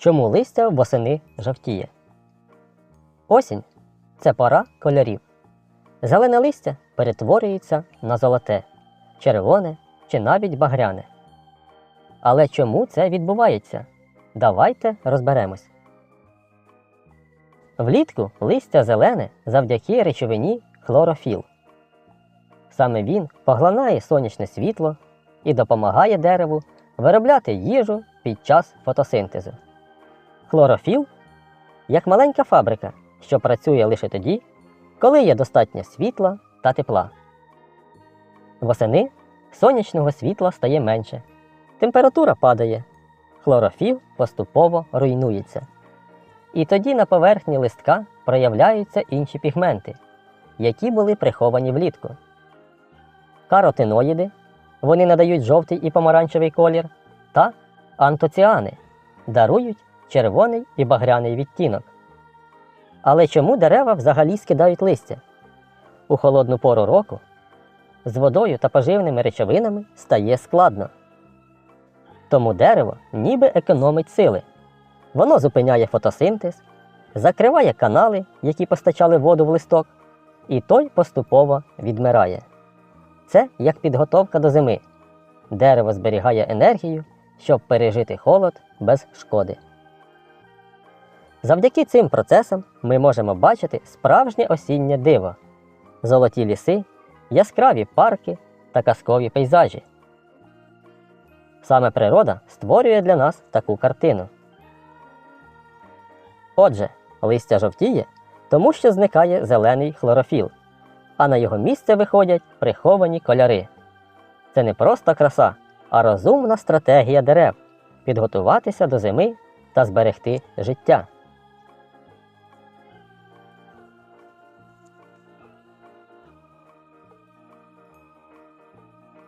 Чому листя восени жовтіє? Осінь це пора кольорів. Зелене листя перетворюється на золоте, червоне чи навіть багряне. Але чому це відбувається? Давайте розберемось. Влітку листя зелене завдяки речовині хлорофіл. Саме він поглинає сонячне світло і допомагає дереву виробляти їжу під час фотосинтезу. Хлорофіл як маленька фабрика, що працює лише тоді, коли є достатньо світла та тепла. Восени сонячного світла стає менше, температура падає, хлорофіл поступово руйнується. І тоді на поверхні листка проявляються інші пігменти, які були приховані влітку. Каротиноїди вони надають жовтий і помаранчевий колір, та антоціани дарують червоний і багряний відтінок. Але чому дерева взагалі скидають листя? У холодну пору року з водою та поживними речовинами стає складно. Тому дерево ніби економить сили. Воно зупиняє фотосинтез, закриває канали, які постачали воду в листок, і той поступово відмирає. Це як підготовка до зими. Дерево зберігає енергію, щоб пережити холод без шкоди. Завдяки цим процесам ми можемо бачити справжнє осіннє диво, золоті ліси, яскраві парки та казкові пейзажі. Саме природа створює для нас таку картину. Отже, листя жовтіє, тому що зникає зелений хлорофіл, а на його місце виходять приховані кольори. Це не просто краса, а розумна стратегія дерев підготуватися до зими та зберегти життя.